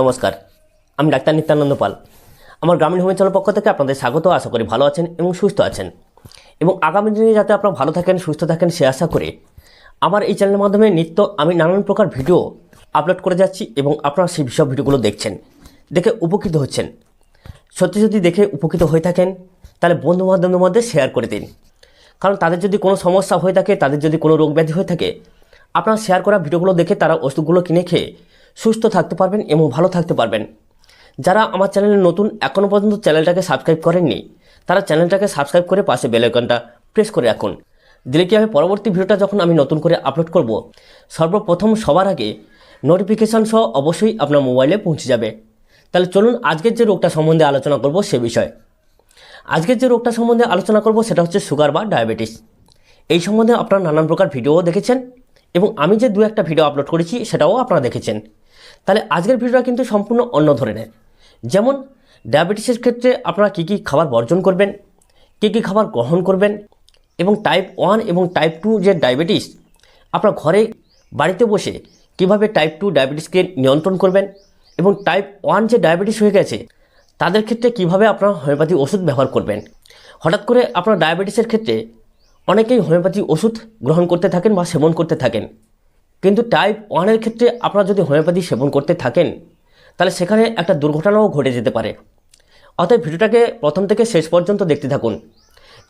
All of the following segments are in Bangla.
নমস্কার, আমি ডাক্তার নিত্যানন্দ পাল। আমার গ্রামীণ হোমিওপ্যাথির পক্ষ থেকে আপনাদের স্বাগত, আশা করি ভালো আছেন এবং সুস্থ আছেন। এবং আগামী দিনে যাতে আপনারা ভালো থাকেন, সুস্থ থাকেন, সে আশা করে আমার এই চ্যানেলের মাধ্যমে নিত্য আমি নানান প্রকার ভিডিও আপলোড করে যাচ্ছি এবং আপনারা সেই সব ভিডিওগুলো দেখছেন, দেখে উপকৃত হচ্ছেন। সত্যি যদি দেখে উপকৃত হয়ে থাকেন, তাহলে বন্ধু বান্ধবের মধ্যে শেয়ার করে দিন। কারণ তাদের যদি কোনো সমস্যা হয়ে থাকে, তাদের যদি কোনো রোগ ব্যাধি হয়ে থাকে, আপনারা শেয়ার করা ভিডিওগুলো দেখে তারা ওষুধগুলো কিনে খেয়ে সুস্থ থাকতে পারবেন এবং ভালো থাকতে পারবেন। যারা আমার চ্যানেলে নতুন এখনও পর্যন্ত চ্যানেলটাকে সাবস্ক্রাইব করেননি, তারা চ্যানেলটাকে সাবস্ক্রাইব করে পাশে বেল আইকনটা প্রেস করে রাখুন। দিলে কি হবে? পরবর্তী ভিডিওটা যখন আমি নতুন করে আপলোড করব, সর্বপ্রথম সবার আগে নোটিফিকেশান সহ অবশ্যই আপনার মোবাইলে পৌঁছে যাবে। তাহলে চলুন আজকের যে রোগটা সম্বন্ধে আলোচনা করব সে বিষয়ে। আজকের যে রোগটা সম্বন্ধে আলোচনা করব সেটা হচ্ছে সুগার বা ডায়াবেটিস এই সম্বন্ধে আপনারা নানান প্রকার ভিডিও দেখেছেন এবং আমি যে দু একটা ভিডিও আপলোড করেছি সেটাও আপনারা দেখেছেন। তাহলে আজকের ভিডিওটা কিন্তু সম্পূর্ণ অন্য ধরনের। যেমন, ডায়াবেটিসের ক্ষেত্রে আপনারা কী কী খাবার বর্জন করবেন, কী কী খাবার গ্রহণ করবেন, এবং টাইপ ওয়ান এবং টাইপ টু যে ডায়াবেটিস, আপনার ঘরে, বাড়িতে বসে কীভাবে টাইপ টু ডায়াবেটিসকে নিয়ন্ত্রণ করবেন, এবং টাইপ ওয়ান যে ডায়াবেটিস হয়ে গেছে, তাদের ক্ষেত্রে কীভাবে আপনারা হোমিওপ্যাথি ওষুধ ব্যবহার করবেন। হঠাৎ করে আপনার ডায়াবেটিসের ক্ষেত্রে অনেকেই হোমিওপ্যাথি ওষুধ গ্রহণ করতে থাকেন বা সেবন করতে থাকেন। কিন্তু টাইপ ওয়ানের ক্ষেত্রে আপনারা যদি হোমিওপ্যাথি সেবন করতে থাকেন, তাহলে সেখানে একটা দুর্ঘটনাও ঘটে যেতে পারে। অতএব ভিডিওটাকে প্রথম থেকে শেষ পর্যন্ত দেখতে থাকুন।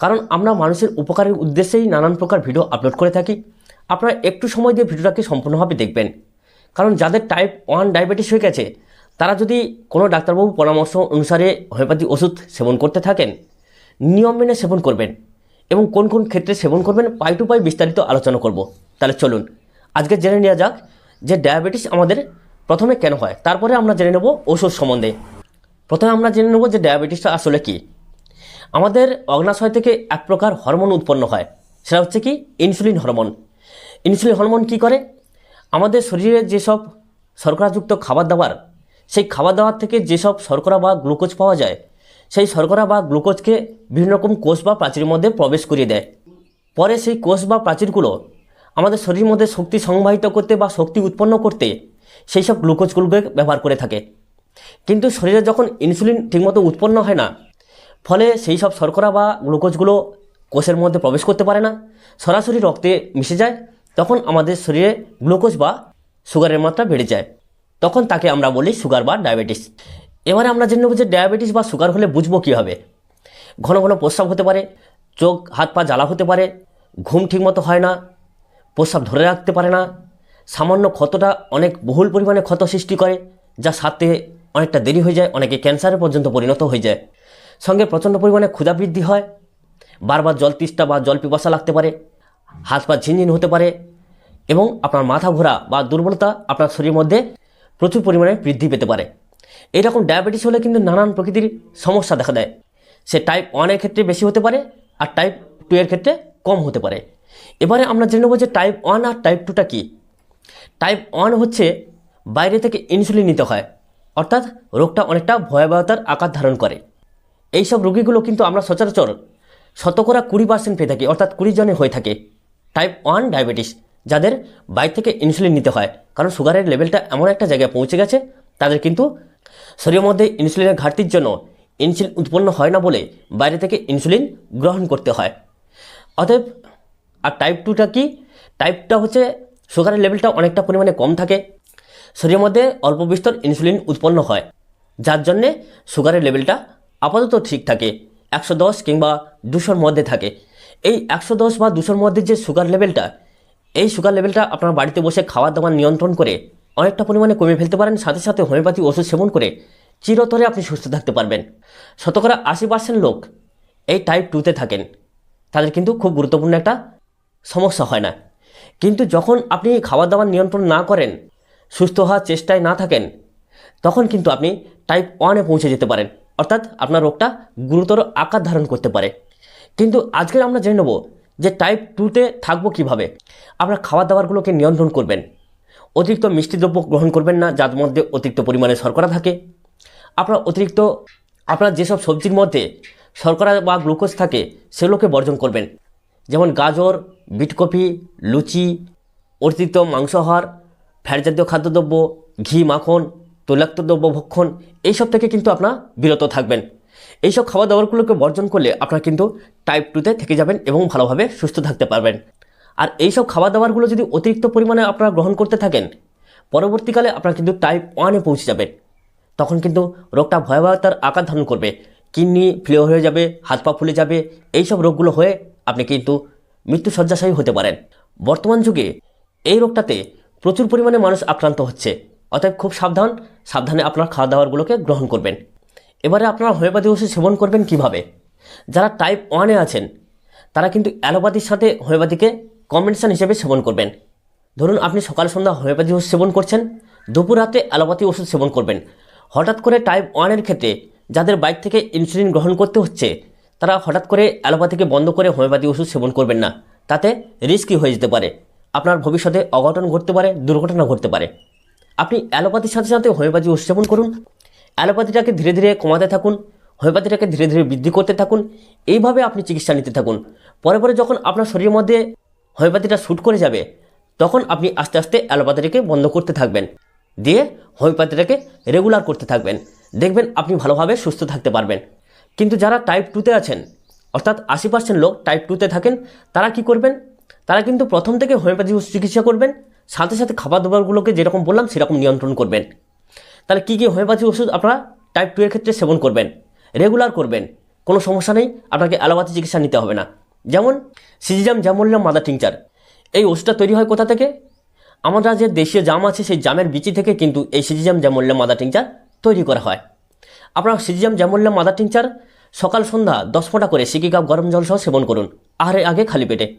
কারণ আমরা মানুষের উপকারের উদ্দেশ্যেই নানান প্রকার ভিডিও আপলোড করে থাকি। আপনারা একটু সময় দিয়ে ভিডিওটাকে সম্পূর্ণভাবে দেখবেন। কারণ যাদের টাইপ ওয়ান ডায়াবেটিস হয়ে গেছে, তারা যদি কোনো ডাক্তারবাবু পরামর্শ অনুসারে হোমিওপ্যাথি ওষুধ সেবন করতে থাকেন, নিয়ম মেনে সেবন করবেন এবং কোন কোন ক্ষেত্রে সেবন করবেন, পাই টু পাই বিস্তারিত আলোচনা করব। তাহলে চলুন আজকে জেনে নেওয়া যাক যে ডায়াবেটিস আমাদের প্রথমে কেন হয়। তারপরে আমরা জেনে নেব ওষুধ সম্বন্ধে। প্রথমে আমরা জেনে নেব যে ডায়াবেটিসটা আসলে কি। আমাদের অগ্নাশয় থেকে এক প্রকার হরমোন উৎপন্ন হয়। সেটা হচ্ছে কি? Insulin hormone. ইনসুলিন হরমোন কি করে? আমাদের শরীরে যেসব শর্করাযুক্ত খাবার দাবার, সেই খাবার দাবার থেকে যেসব শর্করা বা গ্লুকোজ পাওয়া যায়, সেই শর্করা বা গ্লুকোজকে বিভিন্ন রকম কোষ বা প্রাচীরের মধ্যে প্রবেশ করিয়ে দেয়। পরে সেই কোষ বা প্রাচীরগুলো আমাদের শরীরের মধ্যে শক্তি সংবাহিত করতে বা শক্তি উৎপন্ন করতে সেই সব গ্লুকোজগুলোকে ব্যবহার করে থাকে। কিন্তু শরীরে যখন ইনসুলিন ঠিকমতো উৎপন্ন হয় না, ফলে সেই সব শর্করা বা গ্লুকোজগুলো কোষের মধ্যে প্রবেশ করতে পারে না, সরাসরি রক্তে মিশে যায়, তখন আমাদের শরীরে গ্লুকোজ বা সুগারের মাত্রা বেড়ে যায়। তখন তাকে আমরা বলি সুগার বা ডায়াবেটিস। এবারে আমরা জেনে নেব যে ডায়াবেটিস বা সুগার হলে বুঝব কীভাবে। ঘন ঘন প্রস্রাব হতে পারে, চোখ, হাত পা জ্বালা হতে পারে, ঘুম ঠিকমতো হয় না প্রস্রাব ধরে রাখতে পারে না। সামান্য ক্ষতটা অনেক বহুল পরিমাণে ক্ষত সৃষ্টি করে, যা সারতে অনেকটা দেরি হয়ে যায়, অনেকে ক্যান্সারে পর্যন্ত পরিণত হয়ে যায়। সঙ্গে প্রচণ্ড পরিমাণে ক্ষুধা বৃদ্ধি হয়। বারবার জল তিষ্টা বা জল পিপাসা লাগতে পারে, হাত পা ঝিনঝিন হতে পারে এবং আপনার মাথা ঘোরা বা দুর্বলতা আপনার শরীরের মধ্যে প্রচুর পরিমাণে বৃদ্ধি পেতে পারে। এইরকম ডায়াবেটিস হলে কিন্তু নানান প্রকৃতির সমস্যা দেখা দেয়। সে টাইপ ওয়ানের ক্ষেত্রে বেশি হতে পারে আর টাইপ টু এর ক্ষেত্রে কম হতে পারে। এবারে আমরা জেনে নেব যে টাইপ ওয়ান আর টাইপ টুটা কী। টাইপ ওয়ান হচ্ছে বাইরে থেকে ইনসুলিন নিতে হয়, অর্থাৎ রোগটা অনেকটা ভয়াবহতার আকার ধারণ করে। এই সব রোগীগুলো কিন্তু আমরা সচরাচর শতকরা কুড়ি পার্সেন্ট পেয়ে থাকি, অর্থাৎ কুড়ি জনে হয়ে থাকে। টাইপ ওয়ান ডায়াবেটিস যাদের বাইরে থেকে ইনসুলিন নিতে হয়, কারণ সুগারের লেভেলটা এমন একটা জায়গায় পৌঁছে গেছে, তাদের কিন্তু শরীরের মধ্যে ইনসুলিনের ঘাটতির জন্য ইনসুলিন উৎপন্ন হয় না বলে বাইরে থেকে ইনসুলিন গ্রহণ করতে হয়। অতএব আর টাইপ টুটা কি? টাইপটা হচ্ছে সুগারের লেভেলটা অনেকটা পরিমাণে কম থাকে। শরীরের মধ্যে অল্প বিস্তর ইনসুলিন উৎপন্ন হয়, যার জন্যে সুগারের লেভেলটা আপাতত ঠিক থাকে, একশো দশ কিংবা দুশোর মধ্যে থাকে। এই একশো দশ বা দুশোর মধ্যে যে সুগার লেভেলটা এই সুগার লেভেলটা আপনার বাড়িতে বসে খাওয়া দাওয়া নিয়ন্ত্রণ করে অনেকটা পরিমাণে কমিয়ে ফেলতে পারেন, সাথে সাথে হোমিওপ্যাথি ওষুধ সেবন করে চিরতরে আপনি সুস্থ থাকতে পারবেন। শতকরা আশি পার্সেন্ট লোক এই টাইপ টুতে থাকেন। তাদের কিন্তু খুব গুরুত্বপূর্ণ একটা সমস্যা হয় না। কিন্তু যখন আপনি খাবার দাবার নিয়ন্ত্রণ না করেন, সুস্থ হওয়ার চেষ্টায় না থাকেন, তখন কিন্তু আপনি টাইপ ওয়ানে পৌঁছে যেতে পারেন। অর্থাৎ আপনার রোগটা গুরুতর আকার ধারণ করতে পারে। কিন্তু আজকের আমরা জেনে নেব যে টাইপ টুতে থাকব কীভাবে। আপনার খাবার দাবারগুলোকে নিয়ন্ত্রণ করবেন। অতিরিক্ত মিষ্টি দ্রব্য গ্রহণ করবেন না, যার মধ্যে অতিরিক্ত পরিমাণে শর্করা থাকে। আপনার অতিরিক্ত, আপনার যেসব সবজির মধ্যে শর্করা বা গ্লুকোজ থাকে, সেগুলোকে বর্জন করবেন। যেমন গাজর, বিটকপি, লুচি অতিরিক্ত মাংসাহার ফ্যাট জাতীয় খাদ্যদ্রব্য, ঘি, মাখন তৈলাক্ত দ্রব্য ভক্ষণ, এইসব থেকে কিন্তু আপনার বিরত থাকবেন। এইসব খাবার দাবারগুলোকে বর্জন করলে আপনারা কিন্তু টাইপ টুতে থেকে যাবেন এবং ভালোভাবে সুস্থ থাকতে পারবেন। আর এইসব খাবার দাবারগুলো যদি অতিরিক্ত পরিমাণে আপনারা গ্রহণ করতে থাকেন, পরবর্তীকালে আপনারা কিন্তু টাইপ ওয়ানে পৌঁছে যাবেন। তখন কিন্তু রোগটা ভয়াবহতার আকার ধারণ করবে। কিডনি ফ্লেও হয়ে যাবে, হাত পা ফুলে যাবে, এইসব রোগগুলো হয়ে আপনি কিন্তু মৃত্যু শয্যাশায়ী হতে পারেন। বর্তমান যুগে এই রোগটাতে প্রচুর পরিমাণে মানুষ আক্রান্ত হচ্ছে। অতএব খুব সাবধান, সাবধানে আপনার খাওয়া দাওয়ারগুলোকে গ্রহণ করবেন। এবারে আপনারা হোমিওপ্যাথি ওষুধ সেবন করবেন কীভাবে? যারা টাইপ ওয়ানে আছেন, তারা কিন্তু অ্যালোপ্যাথির সাথে হোমিওপ্যাথিকে কম্বিনেশন হিসেবে সেবন করবেন। ধরুন, আপনি সকাল, সন্ধ্যা হোমিওপ্যাথি ওষুধ সেবন করছেন, দুপুর রাতে অ্যালোপ্যাথি ওষুধ সেবন করবেন। হঠাৎ করে টাইপ ওয়ানের ক্ষেত্রে যাদের বাইক থেকে ইনসুলিন গ্রহণ করতে হচ্ছে তারা হঠাৎ করে অ্যালোপ্যাথিকে বন্ধ করে হোমিওপ্যাথি ওষুধ সেবন করবেন না। তাতে রিস্কি হয়ে যেতে পারে। আপনার ভবিষ্যতে অঘটন ঘটতে পারে, দুর্ঘটনা ঘটতে পারে। আপনি অ্যালোপ্যাথির সাথে সাথে হোমিওপ্যাথি ওষুধ সেবন করুন। অ্যালোপ্যাথিটাকে ধীরে ধীরে কমাতে থাকুন। হোমিওপ্যাথিটাকে ধীরে ধীরে বৃদ্ধি করতে থাকুন। এইভাবে আপনি চিকিৎসা নিতে থাকুন। পরে পরে যখন আপনার শরীরের মধ্যে হোমিওপ্যাথিটা শ্যুট করে যাবে, তখন আপনি আস্তে আস্তে অ্যালোপ্যাথিটাকে বন্ধ করতে থাকবেন। দিয়ে হোমিওপ্যাথিটাকে রেগুলার করতে থাকবেন। দেখবেন আপনি ভালোভাবে সুস্থ থাকতে পারবেন। কিন্তু যারা টাইপ টুতে আছেন, অর্থাৎ আশি পার্সেন্ট লোক টাইপ টুতে থাকেন, তারা কি করবেন? তারা কিন্তু প্রথম থেকে হোমিওপ্যাথি চিকিৎসা করবেন, সাথে সাথে খাবার দাবারগুলোকে যেরকম বললাম সেরকম নিয়ন্ত্রণ করবেন। তাহলে কী কী হোমিওপ্যাথি ওষুধ আপনারা টাইপ টু এর ক্ষেত্রে সেবন করবেন? রেগুলার করবেন, কোনো সমস্যা নেই, আপনাকে অ্যালোপ্যাথি চিকিৎসা নিতে হবে না। যেমন সিজিজাম জ্যামোলিয়াম মাদার টিংচার, এই ওষুধটা তৈরি হয় কোথা থেকে? আমরা যে দেশীয় জাম আছে, সেই জামের বিচি থেকে কিন্তু এই সিজিজাম জ্যামোলিয়াম মাদার টিংচার তৈরি করা হয়। আপনার সিজিজাম জ্যামোলিয়াম মাদার টিংচার, সকাল সন্ধ্যা দশ ফোঁটা করে সিকি কাপ গরম জল সহ সেবন করুন। আহারের আগে খালি পেটে।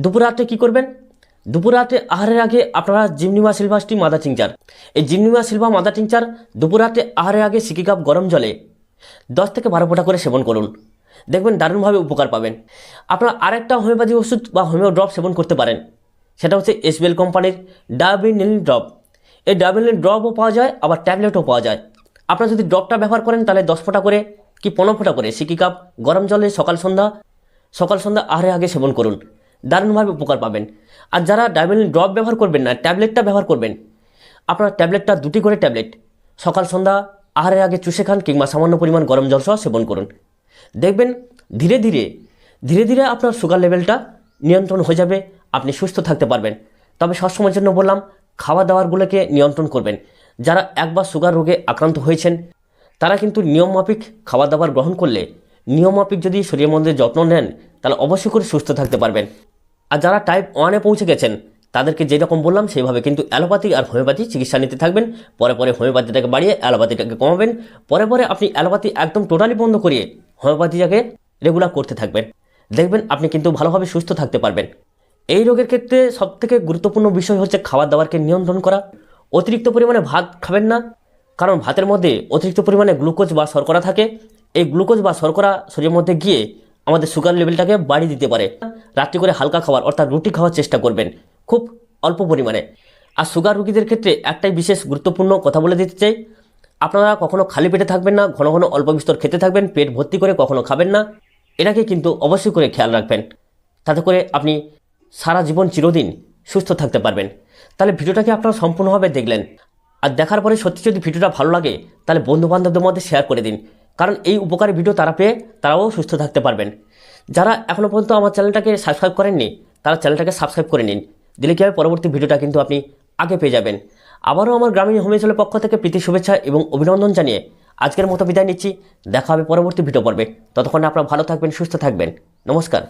দুপুর রাত্রে কী করবেন? দুপুর রাতে, আহারের আগে আপনারা জিমনিমা সিলভাসটি মাদা টিংচার। এই জিমনিমা সিলভা মাদা টিংচার দুপুর রাতে আহারের আগে সিকি কাপ গরম জলে দশ থেকে বারো ফোঁটা করে সেবন করুন। দেখবেন দারুণভাবে উপকার পাবেন। আপনারা আরেকটা হোমিওপ্যাথি ওষুধ বা হোমিও ড্রপ সেবন করতে পারেন। সেটা হচ্ছে এসবিএল কোম্পানির ডায়াবিনিল ড্রপ। এই ডায়াবিনিল ড্রপও পাওয়া যায়, আবার ট্যাবলেটও পাওয়া যায়। আপনারা যদি ড্রপটা ব্যবহার করেন, তাহলে দশ ফোঁটা করে কি পনেরো ফোঁটা করে? সিকি কাপ, গরম জলে সকাল সন্ধ্যা সকাল সন্ধ্যা আহারে আগে সেবন করুন। দারুণভাবে উপকার পাবেন। আর যারা ডায়াবেটিস ড্রপ ব্যবহার করবেন না, ট্যাবলেটটা ব্যবহার করবেন। আপনার ট্যাবলেটটা দুটি করে ট্যাবলেট, সকাল সন্ধ্যা আহারের আগে চুষে খান কিংবা সামান্য পরিমাণ গরম জল সহ সেবন করুন। দেখবেন ধীরে ধীরে ধীরে ধীরে আপনার সুগার লেভেলটা নিয়ন্ত্রণ হয়ে যাবে, আপনি সুস্থ থাকতে পারবেন। তবে সবসময়ের জন্য বললাম, খাওয়া দাওয়ারগুলোকে নিয়ন্ত্রণ করবেন। যারা একবার সুগার রোগে আক্রান্ত হয়েছেন, তারা কিন্তু নিয়মমাফিক খাবার দাবার গ্রহণ করলে নিয়মমাফিক যদি শরীরের মধ্যে যত্ন নেন, তাহলে অবশ্যই করে সুস্থ থাকতে পারবেন। আর যারা টাইপ ওয়ানে পৌঁছে গেছেন, তাদেরকে যেরকম বললাম, সেইভাবে কিন্তু অ্যালোপ্যাথি আর হোমিওপ্যাথি চিকিৎসা নিতে থাকবেন। পরে পরে হোমিওপ্যাথিটাকে বাড়িয়ে অ্যালোপ্যাথিটাকে কমাবেন। পরে পরে আপনি অ্যালোপ্যাথি একদম টোটালি বন্ধ করিয়ে হোমিওপ্যাথিটাকে রেগুলার করতে থাকবেন। দেখবেন আপনি কিন্তু ভালোভাবে সুস্থ থাকতে পারবেন। এই রোগের ক্ষেত্রে সবথেকে গুরুত্বপূর্ণ বিষয় হচ্ছে খাবার দাবারকে নিয়ন্ত্রণ করা। অতিরিক্ত পরিমাণে ভাত খাবেন না। কারণ ভাতের মধ্যে অতিরিক্ত পরিমাণে গ্লুকোজ বা শর্করা থাকে। এই গ্লুকোজ বা শর্করা শরীরের মধ্যে গিয়ে আমাদের সুগার লেভেলটাকে বাড়িয়ে দিতে পারে। রাত্রি করে হালকা খাবার অর্থাৎ রুটি খাওয়ার চেষ্টা করবেন, খুব অল্প পরিমাণে। আর সুগার রুগীদের ক্ষেত্রে একটাই বিশেষ গুরুত্বপূর্ণ কথা বলে দিতে চাই, আপনারা কখনো খালি পেটে থাকবেন না, ঘন ঘন অল্প বিস্তর খেতে থাকবেন, পেট ভর্তি করে কখনো খাবেন না। এটাকে কিন্তু অবশ্যই করে খেয়াল রাখবেন। তাতে করে আপনি সারা জীবন চিরদিন সুস্থ থাকতে পারবেন। তাহলে ভিডিওটাকে আপনারা সম্পূর্ণভাবে দেখলেন। আর দেখার পরে সত্যি যদি ভিডিওটা ভালো লাগে, তাহলে বন্ধু বান্ধবদের মধ্যে শেয়ার করে দিন। কারণ এই উপকারী ভিডিও তারা পেয়ে তারাও সুস্থ থাকতে পারবেন। যারা এখনও পর্যন্ত আমার চ্যানেলটাকে সাবস্ক্রাইব করেননি, তারা চ্যানেলটাকে সাবস্ক্রাইব করে নিন। দিলে কী হবে, পরবর্তী ভিডিওটা কিন্তু আপনি আগে পেয়ে যাবেন। আবারও আমার গ্রামীণ হোমিওচলের পক্ষ থেকে প্রীতি শুভেচ্ছা এবং অভিনন্দন জানিয়ে আজকের মতো বিদায় নিচ্ছি। দেখা হবে পরবর্তী ভিডিও পর্বে। ততক্ষণে আপনারা ভালো থাকবেন, সুস্থ থাকবেন। নমস্কার।